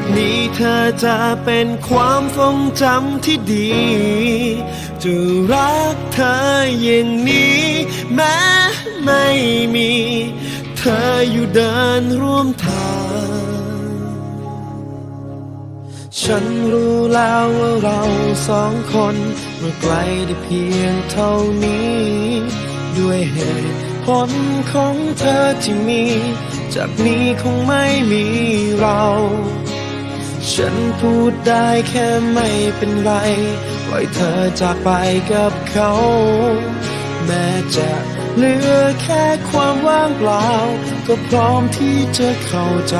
จากนี้เธอจะเป็นความทรงจำที่ดี จะรักเธออย่างนี้ แม้ไม่มี เธออยู่เดินร่วมทาง ฉันรู้แล้วว่าเราสองคนเมื่อไกลได้เพียงเท่านี้ ด้วยเหตุผลของเธอที่มี จากนี้คงไม่มีเรา ฉันพูดได้แค่ไม่เป็นไร ปล่อยเธอจากไปกับเขา แม้จะเหลือแค่ความว่างเปล่า ก็พร้อมที่จะเข้าใจ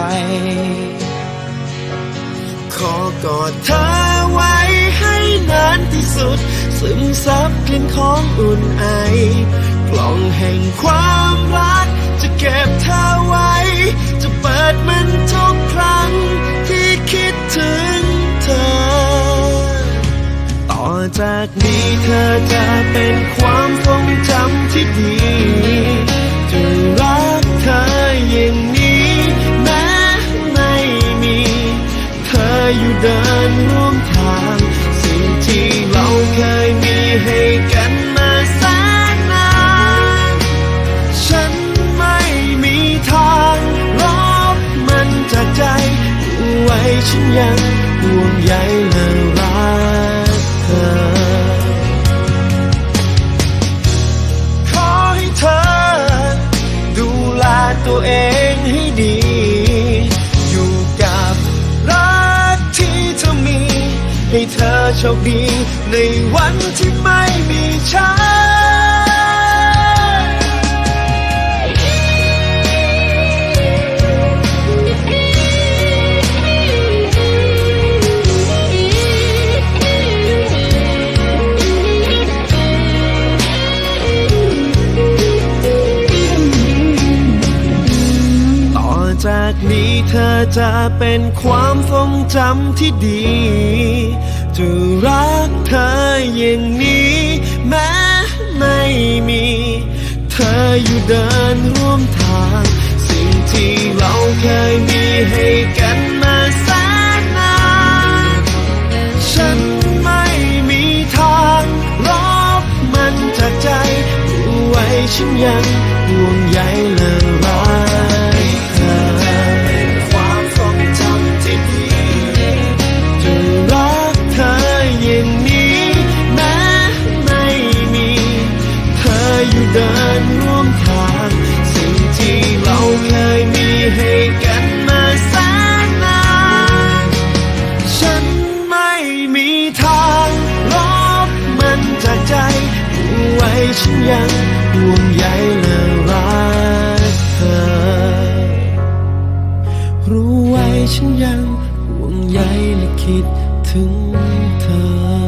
ขอกอดเธอไว้ให้นานที่สุด ซึมซับกลิ่นของอุ่นไอกล่องแห่งความรัก จะเก็บเธอไว้ จะเปิดมันทุก จากนี้เธอจะเป็นความทรงจำที่ดีจะรักเธออย่างนี้แม้ไม่มี เธออยู่เดินร่วมทาง สิ่งที่เราเคยมีให้กันมาแสนนานฉันไม่มีทางลบมันจากใจรู้ไว้ฉันยังห่วงใยและ ตัวเองให้ดี อยู่กับรักที่เธอมี ให้เธอโชคดีในวันที่ไม่มีฉัน นี้เธอจะเป็นความทรงจำที่ดี จะรักเธออย่างนี้ แม้ไม่มี เธออยู่เดินร่วมทาง สิ่งที่เราเคยมีให้กันมาแสนนานฉันไม่มีทางลบมันจากใจรู้ไว้ฉันยังห่วงใย ฉันยังห่วงใยและรักเธอ รู้ไว้ฉันยังห่วงใยและคิดถึงเธอ